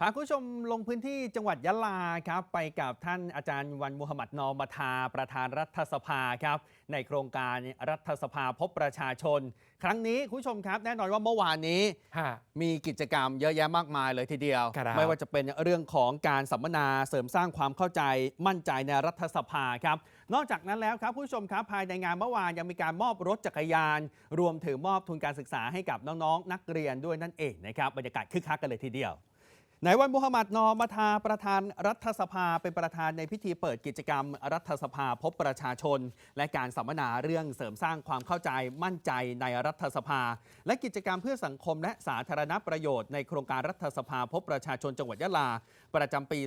พาคุณผู้ชมลงพื้นที่จังหวัดยะลาครับไปกับท่านอาจารย์วันมุฮัมหมัดนอมทาประธานรัฐสภาครับในโครงการรัฐสภาพบประชาชน ครั้งนี้คุณผู้ชมครับ แน่นอนว่าเมื่อวานนี้ ฮะ มีกิจกรรมเยอะแยะมากมายเลยทีเดียว ครับ ไม่ว่าจะเป็นเรื่องของการสัมมนาเสริมสร้างความเข้าใจมั่นใจในรัฐสภาครับ นอกจากนั้นแล้วครับผู้ชมครับภายในงานเมื่อวานยังมีการมอบรถจักรยาน รวมถึงมอบทุนการศึกษาให้กับน้องๆ นักเรียนด้วยนั่นเองนะครับบรรยากาศคึกคักกันเลยทีเดียว ในวันมุฮัมมัดนอมาทาประธานรัฐสภาเป็นประธานในพิธีเปิดกิจกรรม รัฐสภาพบประชาชน และการสัมมนาเรื่องเสริมสร้างความเข้าใจมั่นใจในรัฐสภา และกิจกรรมเพื่อสังคมและสาธารณประโยชน์ในโครงการรัฐสภาพบประชาชนจังหวัดยะลา ประจำปี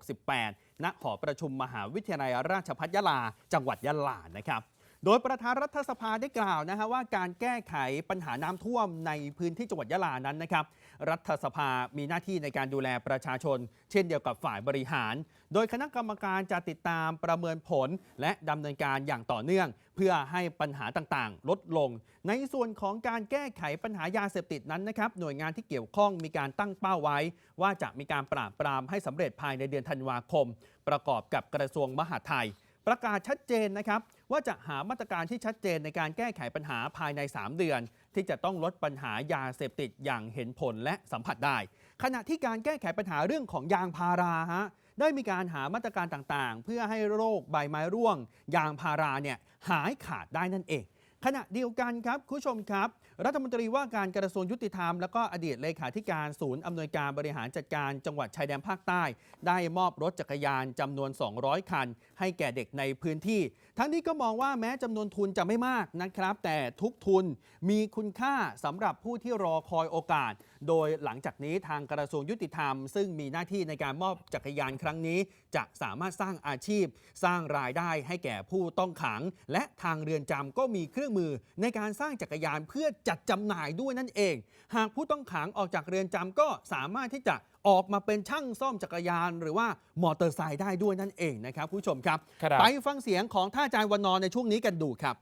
2568 ณ หอประชุมมหาวิทยาลัยราชภัฏยะลา จังหวัดยะลานะครับ โดยประธานรัฐสภาได้กล่าวนะฮะว่าการแก้ไขปัญหาน้ำท่วมในพื้นที่จังหวัดยะลานั้นนะครับรัฐสภามีหน้าที่ในการดูแลประชาชน เช่นเดียวกับฝ่ายบริหาร โดยคณะกรรมการจะติดตามประเมินผล และดำเนินการอย่างต่อเนื่อง เพื่อให้ปัญหาต่างๆ ลดลง ในส่วนของการแก้ไขปัญหายาเสพติดนั้นนะครับหน่วยงานที่เกี่ยวข้องมีการตั้งเป้าไว้ ว่าจะมีการปราบปรามให้สำเร็จภายในเดือนธันวาคม ประกอบกับกระทรวงมหาดไทยประกาศชัดเจนนะครับ ว่าจะหามาตรการที่ชัดเจนในการแก้ไขปัญหาภายใน 3 เดือน ที่จะต้องลดปัญหายาเสพติดอย่างเห็นผลและสัมผัสได้ ขณะที่การแก้ไขปัญหาเรื่องของยางพาราฮะได้มีการหามาตรการต่างๆ เพื่อให้โรคใบไม้ร่วง ยางพาราเนี่ยหายขาดได้นั่นเอง ขณะเดียวกันครับคุณผู้ชมครับรัฐมนตรีว่าการกระทรวงยุติธรรม แล้วก็อดีตเลขาธิการศูนย์อำนวยการบริหารจัดการจังหวัดชายแดนภาคใต้ ได้มอบรถจักรยานจำนวน 200 คัน ให้แก่เด็กในพื้นที่ ทั้งนี้ก็มองว่าแม้จำนวนทุนจะไม่มากนะครับ แต่ทุกทุนมีคุณค่าสำหรับผู้ที่รอคอยโอกาส โดยหลังจากนี้ทางกระทรวงยุติธรรม ซึ่งมีหน้าที่ในการมอบจักรยานครั้งนี้ จะสามารถสร้างอาชีพ สร้างรายได้ให้แก่ผู้ต้องขัง และทางเรือนจำก็มีเครื่องมือในการสร้างจักรยานเพื่อจัดจำหน่ายด้วยนั่นเอง หากผู้ต้องขังออกจากเรือนจำก็สามารถที่จะออกมาเป็นช่างซ่อมจักรยาน หรือว่ามอเตอร์ไซค์ได้ด้วยนั่นเองนะครับผู้ชมครับ ครับ ไปฟังเสียงของท่านอาจารย์วันนอร์ในช่วงนี้กันดูครับ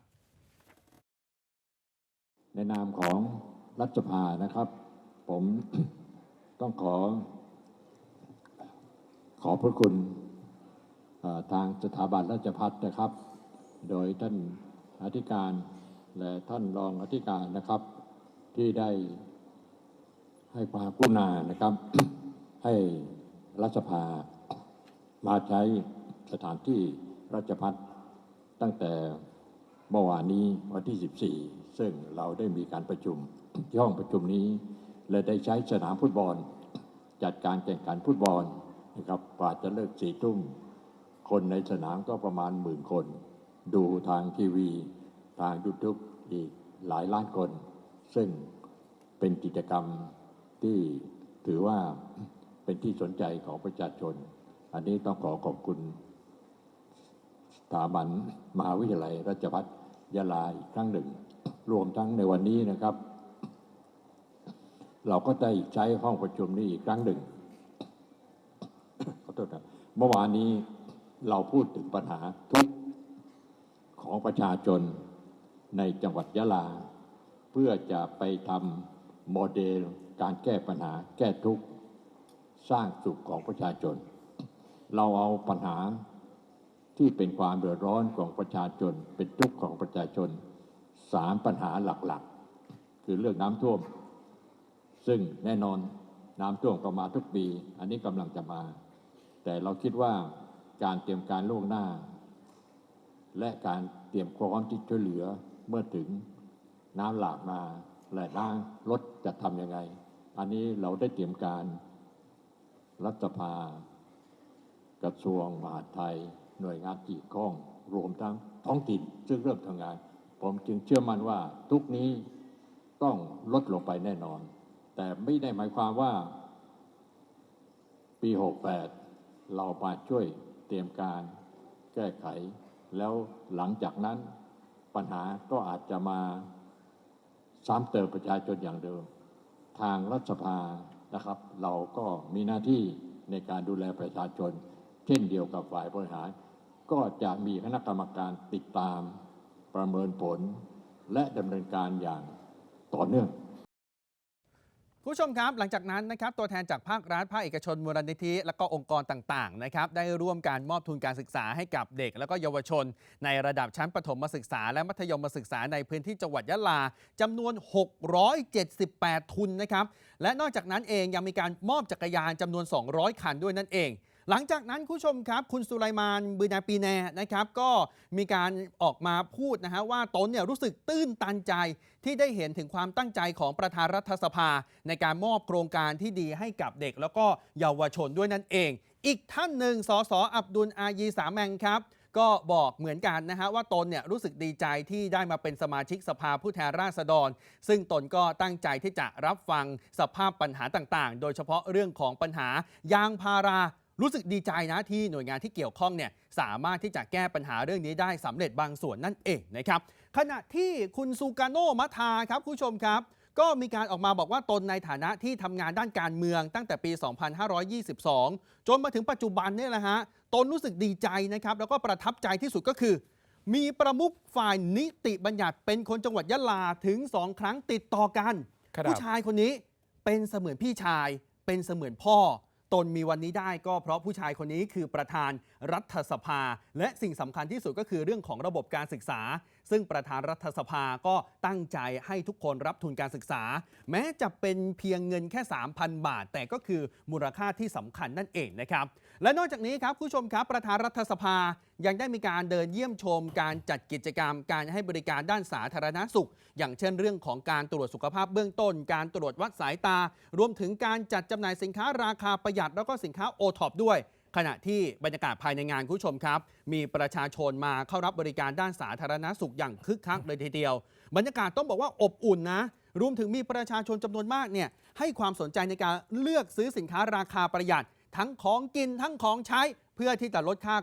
ในนามของรัฐสภานะครับ ผม ต้องขอ ขอบพระคุณเอ่อทางสถาบันราชพัฒนะครับ โดยท่านอธิการ และท่านรองอธิการนะครับ ที่ได้ให้ความกรุณานะครับ ให้รัฐสภามาใช้สถานที่ราชพัฒตั้งแต่เมื่อวานนี้วันที่ 14 ซึ่งเราได้มีการประชุมที่ห้องประชุมนี้ และได้ใช้สนามฟุตบอล จัดการแข่งขันฟุตบอลนะครับกว่าจะเลิกสี่ทุ่มคนในสนามก็ประมาณหมื่นคน ดูทางทีวี ทางยูทูบอีกหลายล้านคน ซึ่งเป็นกิจกรรมที่ถือว่าเป็นที่สนใจของประชาชน อันนี้ต้องขอขอบคุณสถาบันมหาวิทยาลัยราชภัฏยะลาอีกครั้งหนึ่ง รวมทั้งในวันนี้นะครับ เราก็ได้ใช้ห้องประชุมนี้อีกครั้งหนึ่งขอโทษนะเมื่อวานนี้เราพูดถึงปัญหาทุกข์ของประชาชน ในจังหวัดยะลา เพื่อจะไปทำโมเดลการแก้ปัญหาแก้ทุกข์สร้างสุขของประชาชน เราเอาปัญหาที่เป็นความเดือดร้อนของประชาชน เป็นทุกข์ของประชาชนสามปัญหาหลักๆ คือเรื่องน้ำท่วม ซึ่งแน่นอนน้ำท่วมก็มาทุกปี อันนี้กำลังจะมา แต่เราคิดว่าการเตรียมการล่วงหน้า และการเตรียมพร้อมที่ช่วยเหลือ เมื่อถึงน้ำหลากมาแหละน้ำลดจะทำยังไง อันนี้เราได้เตรียมการรัฐสภากระทรวงมหาดไทย หน่วยงานเกี่ยวข้อง รวมทั้งท้องถิ่นซึ่งเริ่มทำงาน ผมจึงเชื่อมั่นว่าทุกนี้ต้องลดลงไปแน่นอน แต่ไม่ได้หมายความว่า ปี 68 เรามาช่วยเตรียมการแก้ไข แล้วหลังจากนั้น ปัญหาก็อาจจะมาซ้ำเติมประชาชนอย่างเดิม ทางรัฐสภานะครับ เราก็มีหน้าที่ในการดูแลประชาชน เช่นเดียวกับฝ่ายบริหาร ก็จะมีคณะกรรมการติดตามประเมินผล และดำเนินการอย่างต่อเนื่อง ผู้ชมครับ หลังจากนั้นนะครับตัวแทนจากภาครัฐภาคเอกชนมูลนิธิ และก็องค์กรต่างๆนะครับได้ร่วมการมอบทุนการศึกษาให้กับเด็ก และก็เยาวชน ในระดับชั้นประถมศึกษา และมัธยมศึกษาในพื้นที่จังหวัดยะลาจำนวน 678 ทุนนะครับและนอกจากนั้นเองยังมีการมอบจักรยานจำนวน 200 คันด้วยนั่นเอง หลังจากนั้นคุณผู้ชมครับ คุณสุไลมานบืนาปีแนนะครับ ก็มีการออกมาพูดนะฮะว่าตนเนี่ยรู้สึกตื้นตันใจที่ได้เห็นถึงความตั้งใจของประธานรัฐสภา ในการมอบโครงการที่ดีให้กับเด็ก แล้วก็เยาวชนด้วยนั่นเอง อีกท่านหนึ่งสสอับดุลอายีสาแมงครับก็บอกเหมือนกันนะฮะว่าตนเนี่ยรู้สึกดีใจที่ได้มาเป็นสมาชิกสภาผู้แทนราษฎร ซึ่งตนก็ตั้งใจที่จะรับฟังสภาพปัญหาต่างๆ โดยเฉพาะเรื่องของปัญหายางพารา รู้สึกดีใจนะที่หน่วยงานที่เกี่ยวข้องเนี่ยสามารถที่จะแก้ปัญหาเรื่องนี้ได้สำเร็จบางส่วนนั่นเองนะครับขณะที่คุณซูกาโนมัทาครับคุณผู้ชมครับก็มีการออกมาบอกว่าตนในฐานะที่ทำงานด้านการเมืองตั้งแต่ปี 2522 จนมาถึงปัจจุบันเนี่ยแหละฮะ ตนรู้สึกดีใจนะครับ แล้วก็ประทับใจที่สุดก็คือ มีประมุขฝ่ายนิติบัญญัติเป็นคนจังหวัดยะลาถึง 2 ครั้งติดต่อกันครับผู้ชายคนนี้เป็นเสมือนพี่ชาย เป็นเสมือนพ่อ ตนมีวันนี้ได้ก็เพราะผู้ชายคนนี้คือประธานรัฐสภา และสิ่งสำคัญที่สุดก็คือเรื่องของระบบการศึกษา ซึ่งประธานรัฐสภาก็ตั้งใจให้ทุกคนรับทุนการศึกษา แม้จะเป็นเพียงเงินแค่ 3,000 บาท แต่ก็คือมูลค่าที่สำคัญนั่นเองนะครับ และนอกจากนี้ครับผู้ชมครับประธานรัฐสภายังได้มีการเดินเยี่ยมชมการจัดกิจกรรม การให้บริการด้านสาธารณสุข อย่างเช่นเรื่องของการตรวจสุขภาพเบื้องต้น การตรวจวัดสายตา รวมถึงการจัดจำหน่ายสินค้าราคาประหยัดแล้วก็สินค้าโอท็อปด้วย ขณะที่บรรยากาศภายในงานคุณผู้ชมครับ มีประชาชนมาเข้ารับบริการด้านสาธารณสุขอย่างคึกคักเลยทีเดียว บรรยากาศต้องบอกว่าอบอุ่นนะ รวมถึงมีประชาชนจำนวนมากเนี่ยให้ความสนใจในการเลือกซื้อสินค้าราคาประหยัด ทั้งของกินทั้งของใช้เพื่อที่จะลดค่า